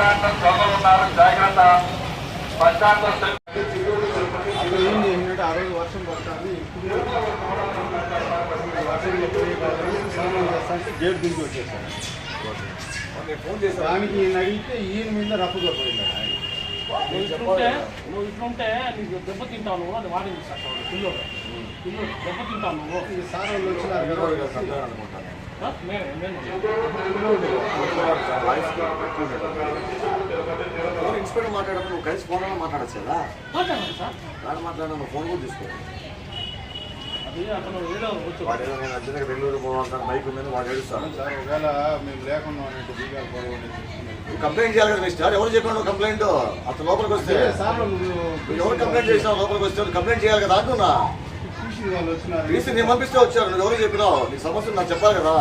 ఉన్నారు. జాగ్రత్త. బస్టాండ్లో సెల్ గేట్ దిగి వచ్చేసాను దానికి ఈయన అడిగితే ఈయన మీద రప్పు పోయింది నువ్వు ఇట్లుంటే నీకు దెబ్బ తింటావు నువ్వు అది వాడింది సార్ పిల్లలు పిల్లలు దెబ్బ తింటావు నువ్వు సార్ వాళ్ళు వచ్చినారు ఇన్స్పెక్టర్ మాట్లాడప్పుడు నువ్వు కలిసి ఫోన్లో మాట్లాడచ్చు కదా? మాట్లాడండి సార్. వాడు మాట్లాడిన ఫోన్ కూడా తీసుకో వాడు ఏదో నేను అర్జెంట్గా బెంగళూరు పోవాలంటాను బైక్ వాడు ఏడుస్తాను కంప్లైంట్ చేయాలి కదా మిస్టర్ ఎవరు చెప్పాడు కంప్లైంట్? అతను లోపలికి వస్తే. సార్ వాళ్ళు నువ్వు ఎవరు కంప్లైంట్ చేసినావు లోపలికి వస్తే కంప్లైంట్ చేయాలి కదా అంటున్నా. నేను పంపిస్తే వచ్చారు. నువ్వు ఎవరు చెప్పినావు నీ సమస్య నాకు చెప్పాలి కదా.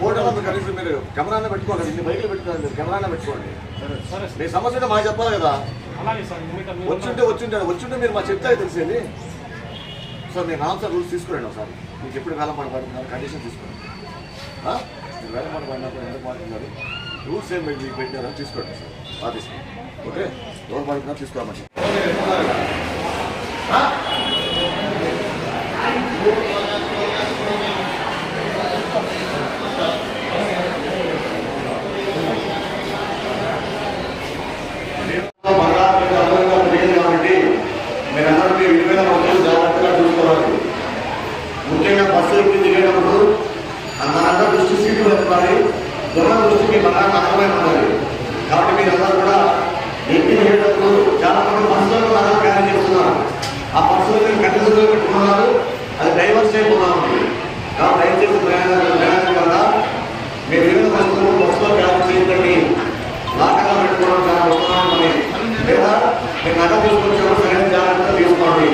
మీరు కనీసం మీరు కెమెరానే పెట్టుకోండి ఇన్ని బైకులు పెట్టుకోండి మీరు. కెమెరానే పెట్టుకోండి. సరే సరే మీ సమస్య మాకు చెప్పాలి కదా. వచ్చుంటే వచ్చుంటే వచ్చుంటే మీరు మా చెప్తే తెలిసేది. సార్ నేను ఆన్సర్ రూల్స్ తీసుకురండి ఒకసారి మీకు ఎప్పుడు వేలం పడబడుతున్నారు కండిషన్ తీసుకోండి? మీరు వేలం పడబడినప్పుడు ఎందుకు మాట్లాడారు రూల్స్ ఏం మీకు పెట్టారో? తీసుకోండి సార్. తీసుకోండి. ఓకే? ఎవరు పడుతున్నారు తీసుకోమని కాబట్టి మీరందరూ మీ విలువైన వస్తువులు జాగ్రత్తగా చూసుకోవాలి ముఖ్యంగా బస్సు ఎక్కి దిగేటప్పుడు మనందరూ దృష్టి సీట్లు పెట్టుకోవాలి ఎవరి గురించి మీ బాగా తక్కువై ఉండాలి కాబట్టి మీరందరూ కూడా ఎక్కి దిగేటప్పుడు చాలా మంది బస్సులను నగలు క్యారీ చేస్తున్నారు. ఆ బస్సులు కంటిన్యూగా పెట్టుకున్నారు. అది డైవర్స్ అయిపోతుంది కాబట్టి దయచేసి ప్రయాణాలు ప్రయాణం వల్ల మీరు విలువైన వస్తువులు బస్సులో క్యారీ చేయకండి నాటకాలు పెట్టుకోవడం చాలా ఉత్తమమని లేదా మీరు నగ తీసుకొచ్చేప్పుడు సరైన జాగ్రత్త తీసుకోండి.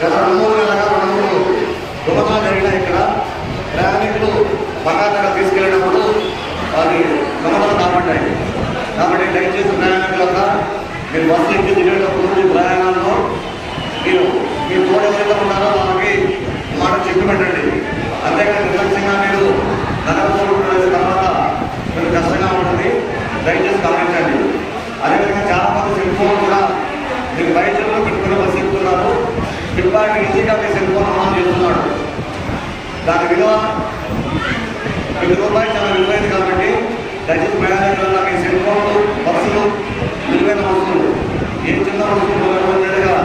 గత రెండు మూడు నెలగా రెండు మూడు దొంగతనాలు జరిగినాయి ఇక్కడ. ప్రయాణికులు బంగారు నగర్ తీసుకెళ్ళినప్పుడు అది దొంగతనం కాబట్టాయి కాబట్టి దయచేసి ప్రయాణికులంతా మీరు బస్సు ఎక్కి దిగేటప్పుడు మీ ప్రయాణాల్లో మీరు మీ తోడు ఎవరైతే ఉన్నారో వాళ్ళకి మాట చెప్పి పెట్టండి. అంతేకాని నిర్లక్ష్యంగా మీరు నగరంలో తర్వాత మీరు కష్టంగా ఉంటుంది. దయచేసి గమనించండి. అదేవిధంగా చాలా మంది సెల్ ఫోన్ కూడా మీరు బయట పెట్టుకుని బస్సు ఎక్కుతున్నారు. ఫ్లిప్కార్ట్ ఈజీగా మీ సెల్ ఫోన్ ఆన్ చేస్తున్నాడు దాని విలువ ఐదు రూపాయలు చాలా విలువ దయచేసి ప్రయాణికుల నాకు సెల్ ఫోన్లు బస్సులు విలువైన వస్తువులు. ఏ చిన్న వస్తువులు ఉన్నట్టుగా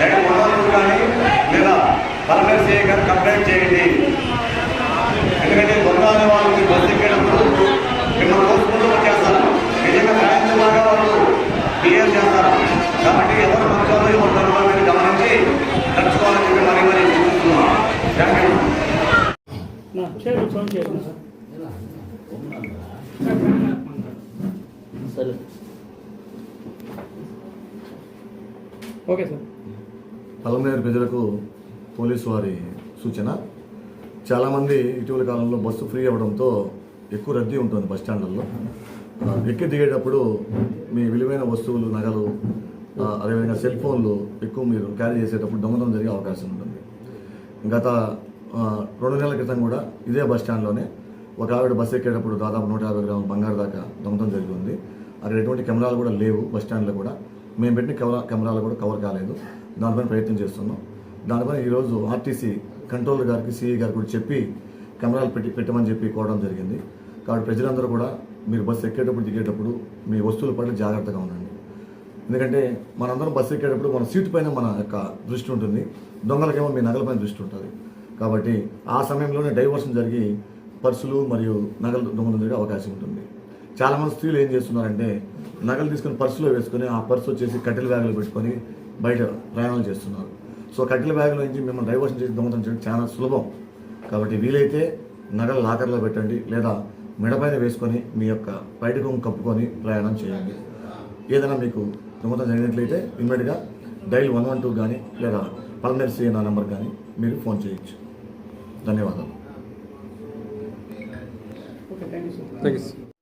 లేక మనవలు కానీ లేదా పరమేశ్వర సిఐ గారు కంప్లైంట్ చేయండి. ఎందుకంటే బొందాలి వాళ్ళకి బస్సు ఎక్కేటప్పుడు మిమ్మల్ని కోసుకుంటూ వచ్చేస్తారు. నిజంగా సాయంత్రం బాగా వాళ్ళు బిహేవ్ చేస్తారు. కాబట్టి ఎవరు మంచోళ్ళు ఎవరు దొంగలు గమనించి నడుచుకోవాలని చెప్పి మరి మరి చూస్తున్నాం థ్యాంక్ యూ నా చేయండి ఫోన్ చేయండి సార్. Okay sir. పలమనేరు ప్రజలకు పోలీసు వారి సూచన. చాలామంది ఇటీవల కాలంలో బస్సు ఫ్రీ అవ్వడంతో ఎక్కువ రద్దీ ఉంటుంది బస్ స్టాండ్లలో. ఎక్కి దిగేటప్పుడు మీ విలువైన వస్తువులు నగలు ఆ, అదేవిధంగా సెల్ ఫోన్లు ఎక్కువ మీరు క్యారీ చేసేటప్పుడు దొంగతనం జరిగే అవకాశం ఉంటుంది. గత రెండు నెలల క్రితం కూడా ఇదే బస్ స్టాండ్లోనే ఒక ఆవిడ బస్ ఎక్కేటప్పుడు దాదాపు నూట యాభై గ్రాముల బంగారు దాకా దొంగతనం జరిగి ఉంది. అక్కడ ఎటువంటి కెమెరాలు కూడా లేవు బస్ స్టాండ్లో కూడా. మేము పెట్టిన కెమెరా కెమెరాలు కూడా కవర్ కాలేదు. దానిపైన ప్రయత్నం చేస్తున్నాం. దానిపైన ఈరోజు ఆర్టీసీ కంట్రోలర్ గారికి సిఈ గారికి కూడా చెప్పి కెమెరాలు పెట్టి పెట్టమని చెప్పి కోవడం జరిగింది. కాబట్టి ప్రజలందరూ కూడా మీరు బస్సు ఎక్కేటప్పుడు దిగేటప్పుడు మీ వస్తువుల పట్ల జాగ్రత్తగా ఉండండి. ఎందుకంటే మనందరం బస్సు ఎక్కేటప్పుడు మన సీటు పైన మన యొక్క దృష్టి ఉంటుంది. దొంగలకేమో మీ నగల పైన దృష్టి ఉంటుంది. కాబట్టి ఆ సమయంలోనే డైవర్షన్ జరిగి పర్సులు మరియు నగలు దొంగలు జరిగే అవకాశం ఉంటుంది. చాలామంది స్త్రీలు ఏం చేస్తున్నారంటే నగలు తీసుకొని పర్సులో వేసుకొని ఆ పర్సు వచ్చేసి కట్టెల బ్యాగులు పెట్టుకొని బయట ప్రయాణాలు చేస్తున్నారు. సో కట్టెల బ్యాగుల నుంచి మిమ్మల్ని డైవర్షన్ చేసి దొంగతనం చేయడం చాలా సులభం. కాబట్టి వీలైతే నగలు లాకర్లో పెట్టండి లేదా మెడపైన వేసుకొని మీ యొక్క బయట కొంగు కప్పుకొని ప్రయాణం చేయండి. ఏదైనా మీకు దొంగతనం జరిగినట్లయితే ఇమ్మీడియట్గా డైల్ వన్ వన్ టూ కానీ లేదా పల్మేర్ సిఏ నా నెంబర్ కానీ మీరు ఫోన్ చేయొచ్చు. ధన్యవాదాలు. Thank you